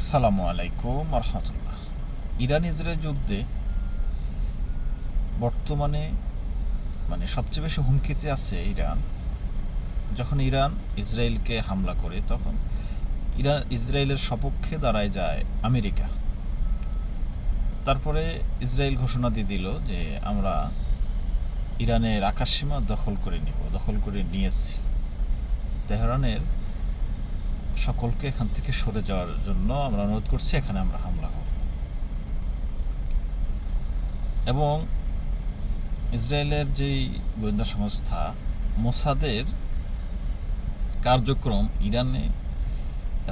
আসসালামু আলাইকুম রহমতুল্লাহ Iran Israel যুদ্ধে বর্তমানে মানে সবচেয়ে বেশি হুমকিতে আছে ইরান। যখন ইরান ইসরায়েলকে হামলা করে, তখন ইরান ইসরায়েলের সপক্ষে দাঁড়ায় যায় আমেরিকা। তারপরে ইসরায়েল ঘোষণা দিয়ে দিল যে আমরা ইরানের আকাশসীমা দখল করে নিব, দখল করে নিয়েছি। তেহরানের সকলকে এখান থেকে সরে যাওয়ার জন্য আমরা অনুরোধ করছি, এখানে আমরা হামলা করব। এবং ইসরায়েলের যেই গোয়েন্দা সংস্থা, মোসাদের কার্যক্রম ইরানে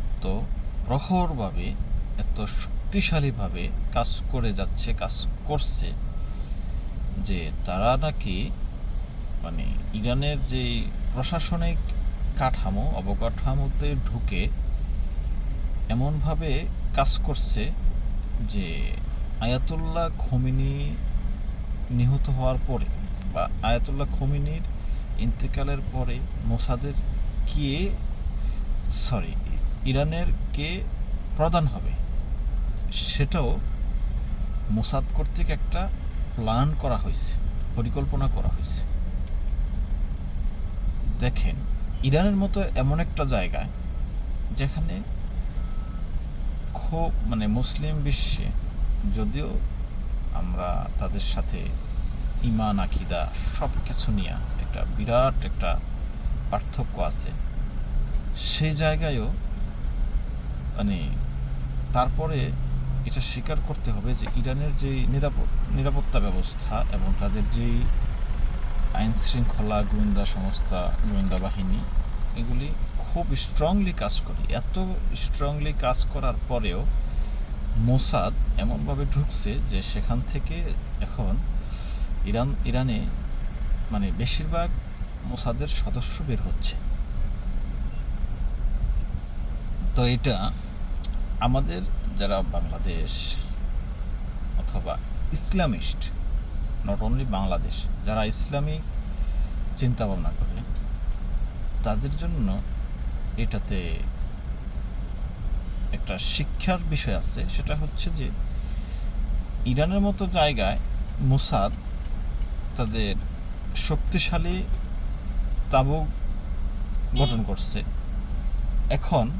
এত প্রখরভাবে, এত শক্তিশালীভাবে কাজ করে যাচ্ছে, কাজ করছে যে তারা নাকি মানে ইরানের যে প্রশাসনিক কাঠামো, অবকাঠামোতে ঢুকে এমনভাবে কাজ করছে যে আয়াতুল্লাহ খমিনি নিহত হওয়ার পরে বা আয়াতুল্লাহ খমিনির ইন্তেকালের পরে মোসাদের কে সরি ইরানের কে প্রধান হবে সেটাও মোসাদ কর্তৃক একটা প্ল্যান করা হয়েছে, পরিকল্পনা করা হয়েছে। দেখেন ইরানের মতো এমন একটা জায়গায় যেখানে খুব মানে মুসলিম বিশ্বে যদিও আমরা তাদের সাথে ইমান আকিদা সব কিছু নিয়ে একটা বিরাট একটা পার্থক্য আছে। সেই জায়গায়ও মানে তারপরে এটা স্বীকার করতে হবে যে ইরানের যে নিরাপত্তা ব্যবস্থা এবং তাদের যেই আইন শৃঙ্খলা গোয়েন্দা সংস্থা, গোয়েন্দা বাহিনী, এগুলি খুব স্ট্রংলি কাজ করে। এত স্ট্রংলি কাজ করার পরেও মোসাদ এমনভাবে ঢুকছে যে সেখান থেকে এখন ইরান, ইরানে মানে বেশিরভাগ মোসাদের সদস্য বের হচ্ছে। তো এটা আমাদের যারা বাংলাদেশ অথবা ইসলামিস্ট নট অনলি বাংলাদেশ, যারা ইসলামী চিন্তা ভাবনা করে, তাদের জন্য এটাতে একটা শিক্ষার বিষয় আছে। সেটা হচ্ছে যে, ইরানের মতো জায়গায় মুসাদ তাদের শক্তিশালী তাবু গঠন করছে। এখন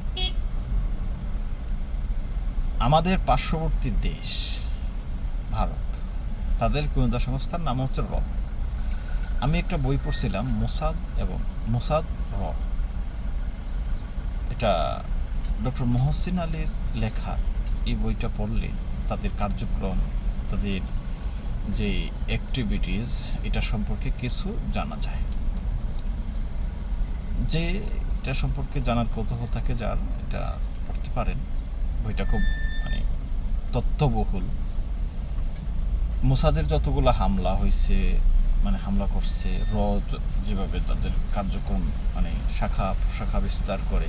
আমাদের পার্শ্ববর্তী দেশ, ভারত তাদের গোয়েন্দা সংস্থার নাম হচ্ছে র। আমি একটা বই পড়ছিলাম, মোসাদ এবং মোসাদ র। এটা ডক্টর মহসিন আলীর লেখা। এই বইটা পড়লে তাদের কার্যক্রম, তাদের যে অ্যাক্টিভিটিস এটা সম্পর্কে কিছু জানা যায়। যে এটা সম্পর্কে জানার কৌতূহল থাকে যার, এটা পড়তে পারেন। বইটা খুব মানে তথ্যবহুল। মোসাদের যতগুলো হামলা হয়েছে মানে হামলা করছে, র যেভাবে তাদের কার্যক্রম মানে শাখা প্রশাখা বিস্তার করে,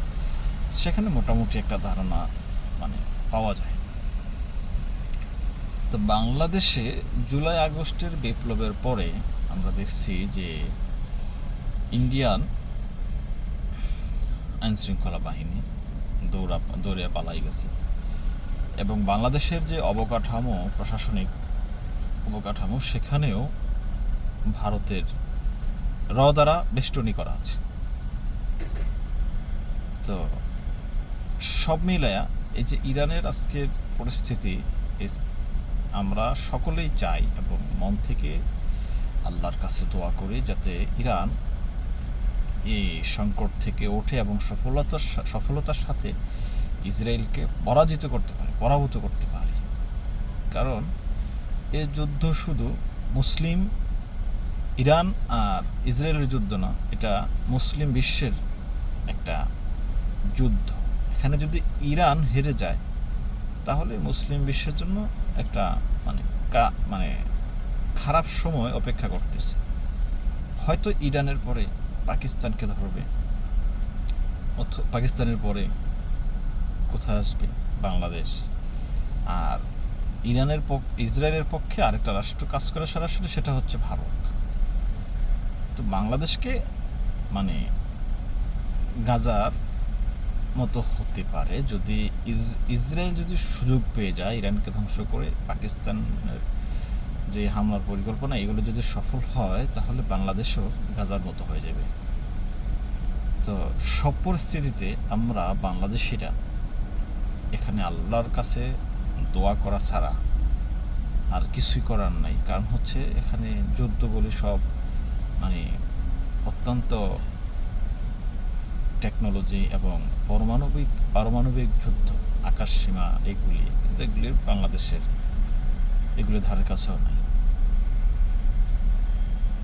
সেখানে মোটামুটি একটা ধারণা মানে পাওয়া যায়। তো বাংলাদেশে জুলাই আগস্টের বিপ্লবের পরে আমরা দেখছি যে ইন্ডিয়ান আইন শৃঙ্খলা বাহিনী দৌড়া, দৌড়ে পালাই গেছে। এবং বাংলাদেশের যে অবকাঠামো, প্রশাসনিক অবকাঠামো, সেখানেও ভারতের র দ্বারা বেষ্টনী করা আছে। তো সব মিলায়া এই যে ইরানের আজকের পরিস্থিতি আমরা সকলেই চাই এবং মন থেকে আল্লাহর কাছে দোয়া করি যাতে ইরান এই সংকট থেকে ওঠে এবং সফলতার সফলতার সাথে ইসরায়েলকে পরাজিত করতে পারে, পরাভূত করতে পারে। কারণ এ যুদ্ধ শুধু মুসলিম, ইরান আর ইসরায়েলের যুদ্ধ না, এটা মুসলিম বিশ্বের একটা যুদ্ধ। এখানে যদি ইরান হেরে যায়, তাহলে মুসলিম বিশ্বের জন্য একটা মানে কা মানে খারাপ সময় অপেক্ষা করতেছে। হয়তো ইরানের পরে পাকিস্তানকে ধরবে পাকিস্তানের পরে কোথায় আসবে? বাংলাদেশ। আর ইরানের ইসরায়েলের পক্ষে আরেকটা রাষ্ট্র কাজ করে সরাসরি, সেটা হচ্ছে ভারত। তো বাংলাদেশকে মানে গাজার মতো হতে পারে যদি ইস- ইসরায়েল যদি সুযোগ পেয়ে যায়, ইরানকে ধ্বংস করে, পাকিস্তানের যে হামলার পরিকল্পনা, এগুলো যদি সফল হয়, তাহলে বাংলাদেশও গাজার মতো হয়ে যাবে। তো সব পরিস্থিতিতে আমরা বাংলাদেশিরা এখানে আল্লাহর কাছে দোয়া করা ছাড়া আর কিছুই করার নাই। কারণ হচ্ছে এখানে যুদ্ধ বলে সব মানে অত্যন্ত টেকনোলজি এবং পারমাণবিক পারমাণবিক যুদ্ধ আকাশ সীমা এগুলি, যেগুলি বাংলাদেশের, এগুলি ধারের কাছেও নাই।